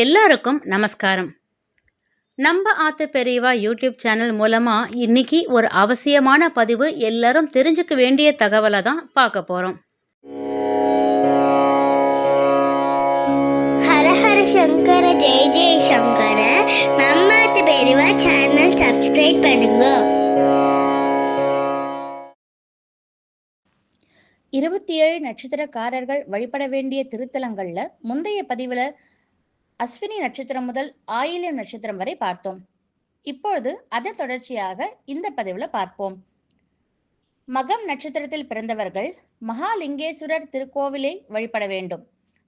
எல்லாருக்கும் நமஸ்காரம். நம்ம ஆத்து பெரியவா யூடியூப் சேனல் மூலமாக இன்னைக்கு ஒரு அவசியமான பதிவு எல்லாரும் தெரிஞ்சுக்க வேண்டிய தகவலை தான் பார்க்க போகிறோம் ஹர ஹர சங்கர ஜெய ஜெய சங்கர. நம்ம பெரியவா சேனல் சப்ஸ்கிரைப் பண்ணுங்க. இருபத்தி ஏழு நட்சத்திரக்காரர்கள் வழிபட வேண்டிய திருத்தலங்கள்ல முந்தைய பதிவில் அஸ்வினி நட்சத்திரம் முதல் ஆயிலியம் நட்சத்திரம் வரை பார்த்தோம். இப்பொழுது அதன் தொடர்ச்சியாக இந்த பதிவில் பார்ப்போம். மகம் நட்சத்திரத்தில் பிறந்தவர்கள் மகாலிங்கேஸ்வரர் திருக்கோவிலை வழிபட வேண்டும்.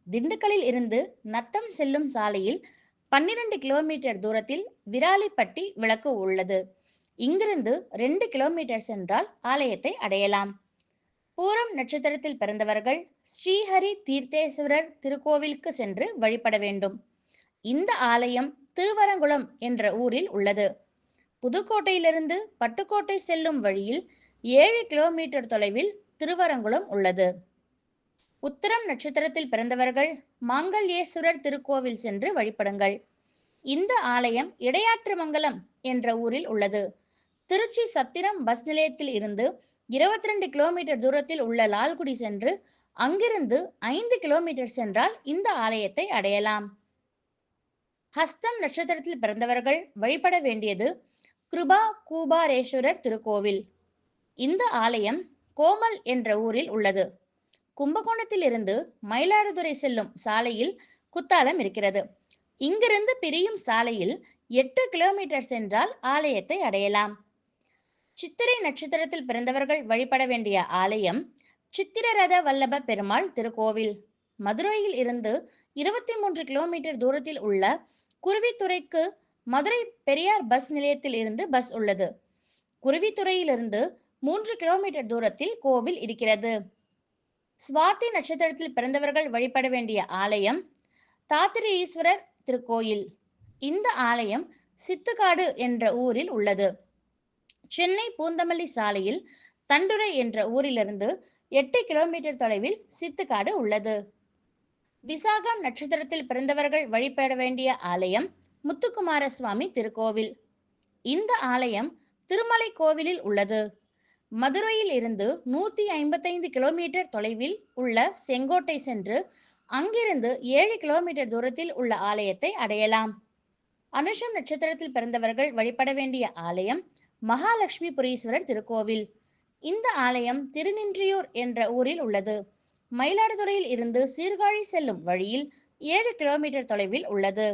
திண்டுக்கலில் இருந்து நத்தம் செல்லும் சாலையில் பன்னிரண்டு கிலோமீட்டர் தூரத்தில் விராலிப்பட்டி விளக்கு உள்ளது. இங்கிருந்து ரெண்டு கிலோமீட்டர் சென்றால் ஆலயத்தை அடையலாம். பூரம் நட்சத்திரத்தில் பிறந்தவர்கள் ஸ்ரீஹரி தீர்த்தேஸ்வரர் திருக்கோவிலுக்கு சென்று வழிபட வேண்டும். இந்த ஆலயம் திருவரங்குளம் என்ற ஊரில் உள்ளது. புதுக்கோட்டையிலிருந்து பட்டுக்கோட்டை செல்லும் வழியில் ஏழு கிலோமீட்டர் தொலைவில் திருவரங்குளம் உள்ளது. உத்தரம் நட்சத்திரத்தில் பிறந்தவர்கள் மாங்கல்யேஸ்வரர் திருக்கோவில் சென்று வழிபடுங்கள். இந்த ஆலயம் இடையாற்றுமங்கலம் என்ற ஊரில் உள்ளது. திருச்சி சத்திரம் பஸ் நிலையத்தில் இருந்து இருபத்தி ரெண்டு கிலோமீட்டர் தூரத்தில் உள்ள லால்குடி சென்று அங்கிருந்து ஐந்து கிலோமீட்டர் சென்றால் இந்த ஆலயத்தை அடையலாம். ஹஸ்தம் நட்சத்திரத்தில் பிறந்தவர்கள் வழிபட வேண்டியது கிருபா கூபாரேஸ்வரர் திருக்கோவில். இந்த ஆலயம் கோமல் என்ற ஊரில் உள்ளது. கும்பகோணத்தில் இருந்து மயிலாடுதுறை செல்லும் சாலையில் குத்தாலம் இருக்கிறது. இங்கிருந்து பிரியும் சாலையில் எட்டு கிலோமீட்டர் சென்றால் ஆலயத்தை அடையலாம். சித்திரை நட்சத்திரத்தில் பிறந்தவர்கள் வழிபட வேண்டிய ஆலயம் சித்திரரத வல்லப பெருமாள் திருக்கோவில். மதுரையில் இருந்து இருபத்தி மூன்று கிலோமீட்டர் தூரத்தில் உள்ள குருவித்துறைக்கு மதுரை பெரியார் பஸ் நிலையத்தில் இருந்து பஸ் உள்ளது. குருவித்துறையிலிருந்து மூன்று கிலோமீட்டர் தூரத்தில் கோவில் இருக்கிறது. சுவாதி நட்சத்திரத்தில் பிறந்தவர்கள் வழிபட வேண்டிய ஆலயம் தாத்திரி ஈஸ்வரர் திருக்கோயில். இந்த ஆலயம் சித்துக்காடு என்ற ஊரில் உள்ளது. சென்னை பூந்தமல்லி சாலையில் தண்டுரை என்ற ஊரிலிருந்து எட்டு கிலோமீட்டர் தொலைவில் சித்துக்காடு உள்ளது. விசாகம் நட்சத்திரத்தில் பிறந்தவர்கள் வழிபட வேண்டிய ஆலயம் முத்துக்குமார சுவாமி திருக்கோவில். இந்த ஆலயம் திருமலை கோவிலில் உள்ளது. மதுரையில் இருந்து நூத்தி ஐம்பத்தைந்து கிலோமீட்டர் தொலைவில் உள்ள செங்கோட்டை சென்று அங்கிருந்து ஏழு கிலோமீட்டர் தூரத்தில் உள்ள ஆலயத்தை அடையலாம். அனுஷம் நட்சத்திரத்தில் பிறந்தவர்கள் வழிபட வேண்டிய ஆலயம் மகாலட்சுமி புரீஸ்வரர் திருக்கோவில். இந்த ஆலயம் திருநின்றியூர் என்ற ஊரில் உள்ளது. மயிலாடுதுறையில் இருந்து சீர்காழி செல்லும் வழியில் ஏழு கிலோமீட்டர் தொலைவில் உள்ளது.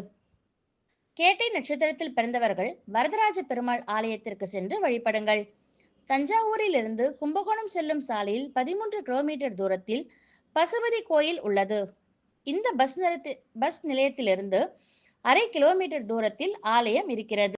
கேட்டை நட்சத்திரத்தில் பிறந்தவர்கள் வரதராஜ பெருமாள் ஆலயத்திற்கு சென்று வழிபடுங்கள். தஞ்சாவூரில் இருந்து கும்பகோணம் செல்லும் சாலையில் பதிமூன்று கிலோமீட்டர் தூரத்தில் பசுபதி கோயில் உள்ளது. இந்த பஸ் நிறுத்தி பஸ் நிலையத்திலிருந்து அரை கிலோமீட்டர் தூரத்தில் ஆலயம் இருக்கிறது.